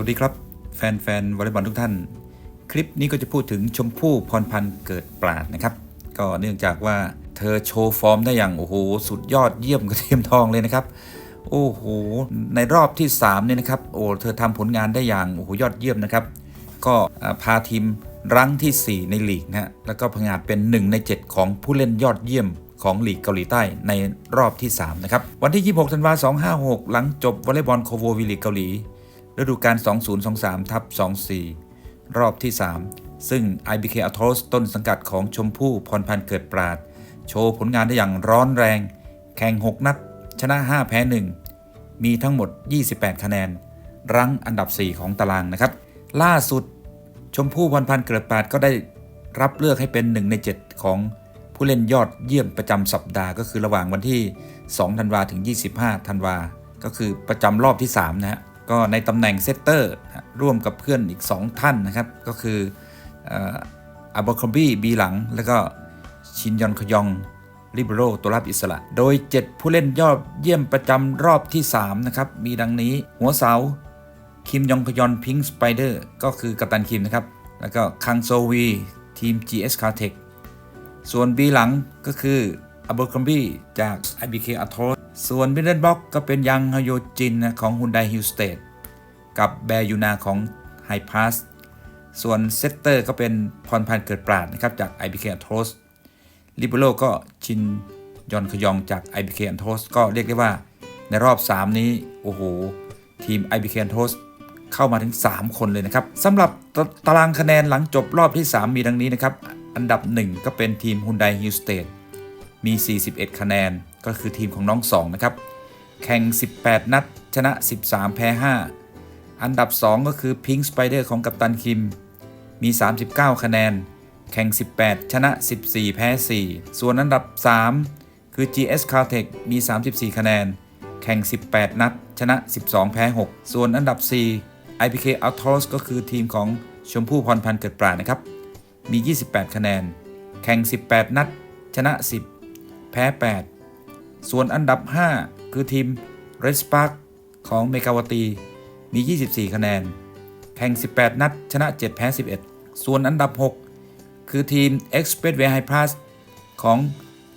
วัสดีครับ แฟนๆวอลเลย์บอลทุกท่าน คลิปนี้ก็จะพูดถึงชมพู่พรพันธ์เกิดปราดนะครับ ก็เนื่องจากว่าเธอโชว์ฟอร์มได้อย่าง โอ้โห สุดยอดเยี่ยมกระเทียมทองเลยนะครับ โอ้โห ในรอบที่3เนี่ยนะครับโอ้เธอทำผลงานได้อย่างโอ้โหยอดเยี่ยมนะครับ ก็พาทีมรั้งทีสี่ 4 ในลีกนะฮะแล้วก็ผงาดเป็น 1 ใน 7 ของผู้เล่นยอดเยี่ยมของลีกเกาหลีใต้ในรอบที่ 3 นะครับ วันที่ 26 ธันวาคม 256 หลังจบวอลเลย์บอลโคโววีลีกเกาหลี ฤดูกาล 2023ทับ24 รอบที่ 3 ซึ่ง IBK a t o s ต้นสังกัดของชมพู่พรพันธ์เกิดปราด โชว์ผลงานได้อย่างร้อนแรง แข่ง 6 นัด ชนะ 5 แพ้ 1 มีทั้งหมด 28 คะแนน รั้งอันดับ 4 ของตารางนะครับ ล่าสุดชมพู่พรพันธ์เกิดปราดก็ได้รับเลือกให้เป็น 1 ใน 7 ของผู้เล่นยอดเยี่ยมประจำสัปดาห์ก็คือระหว่างวันที่ 2 ธันวาถึง 25 ธันวา ก็คือประจำรอบที่ 3 นะฮะ ก็ในตำแหน่งเซตเตอร์ร่วมกับเพื่อนอีก 2 ท่านนะครับ ก็คืออับบคอมบี้บีหลัง แล้วก็ชินยอนคยองลิเบโรตัวรับอิสระ โดย 7 ผู้เล่นยอดเยี่ยมประจำรอบที่ 3 นะครับ มีดังนี้หัวเสา คิมยองคยอนพิงค์สไปเดอร์ก็คือกัปตันคิมนะครับ แล้วก็คังโซวี ทีม GS c a r t e c ส่วน B หลังก็คืออับเบอคัมบี้จาก IBK a t o ส่วนมิดเดิลบ็อกก็เป็นยังฮโยจินของ Hyundai h i l l s t a d e กับแบร์ยูนาของ High Pass ส่วนเซตเตอร์ก็เป็นพรพันธ์เกิดปราดนะครับจาก IBK a t o s ลิเบโรก็ชินยอนขยองจาก IBK a t o s ก็เรียกได้ว่าในรอบ 3 นี้ โอ้โห ทีม IBK a t o s เข้ามาถึง 3 คนเลยนะครับสำหรับตตารางคะแนนหลังจบรอบที่ 3 มีดังนี้นะครับ อันดับ 1 ก็เป็นทีม Hyundai h i l l s t a d e มี 41 คะแนน ก็คือทีมของน้อง2นะครับ แข่ง 18 นัด ชนะ 13 แพ้ 5 อันดับ 2 ก็คือ Pink Spider ของกัปตันคิม มี 39 คะแนน แข่ง 18 ชนะ 14 แพ้ 4 ส่วนอันดับ 3 คือ GS c a r t e c มี 34 คะแนน แข่ง 18 นัด ชนะ 12 แพ้ 6 ส่วนอันดับ 4 IPK Outros ก็คือทีมของชมพู่พรพันธ์เกิดปราดนะครับ มี 28 คะแนน แข่ง 18 นัด ชนะ 10 แพ้ 8 ส่วนอันดับ 5 คือทีม Red Spark ของเมกาวตีมี 24 คะแนน แข่ง 18 นัด ชนะ 7 แพ้ 11 ส่วนอันดับ 6 คือทีม Expressway High Pass ของ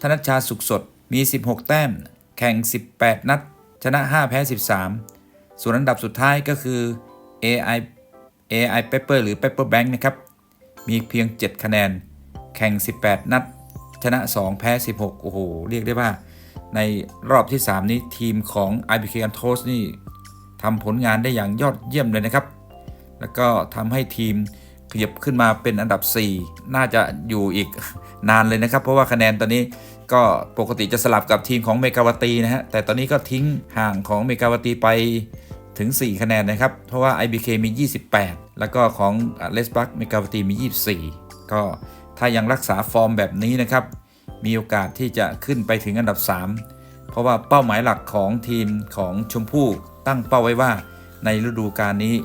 ธนชชาสุขสดมี 16 แต้ม แข่ง 18 นัด ชนะ 5 แพ้ 13 ส่วนอันดับสุดท้ายก็คือ AI AI Pepper หรือ Pepper Bank นะครับ มีเพียง 7 คะแนน แข่ง 18 นัด ชนะ 2 แพ้ 16 โอ้โห เรียกได้ว่า ในรอบที่ 3 นี้ทีมของ IBK a t o s นี่ทำผลงานได้อย่างยอดเยี่ยมเลยนะครับ แล้วก็ทำให้ทีมขยับขึ้นมาเป็นอันดับ 4 น่าจะอยู่อีกนานเลยนะครับ เพราะว่าคะแนนตอนนี้ก็ปกติจะสลับกับทีมของเมกาวตีนะฮะ แต่ตอนนี้ก็ทิ้งห่างของเมกาวตีไปถึง 4 คะแนนนะครับ เพราะว่า IBK มี 28 แล้วก็ของเลสบักเมกาวตีมี 24 ก็ถ้ายังรักษาฟอร์มแบบนี้นะครับ มีโอกาสที่จะขึ้นไปถึงอันดับ 3 เพราะว่าเป้าหมายหลักของทีมของชมพู่ตั้งเป้าไว้ว่า ในฤดูกาลนี้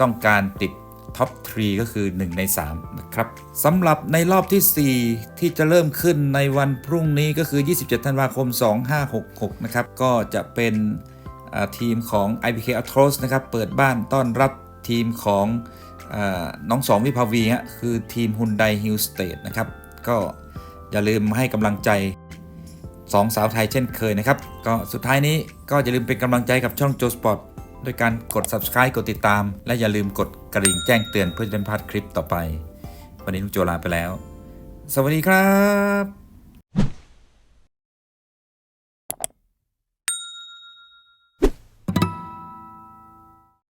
ต้องการติดท็อป3ก็คือ 1 ใน 3 นะครับสำหรับในรอบที่ 4 ที่จะเริ่มขึ้นในวันพรุ่งนี้ก็คือ 27 ธันวาคม 2566 นะครับ ก็จะเป็นทีมของ IBK a t r o s นะครับ เปิดบ้านต้อนรับทีมของอน้องสองวิภาวีฮะคือทีม Hyundai Hill State นะครับ ก็ อย่าลืมให้กำลังใจสองสาวไทยเช่นเคยนะครับ ก็สุดท้ายนี้ก็อย่าลืมเป็นกำลังใจกับช่องโจสปอร์ตด้วยการกด subscribe กดติดตาม และอย่าลืมกดกระดิ่งแจ้งเตือนเพื่อจะได้พลาดคลิปต่อไป วันนี้ลุงโจลาไปแล้ว สวัสดีครับ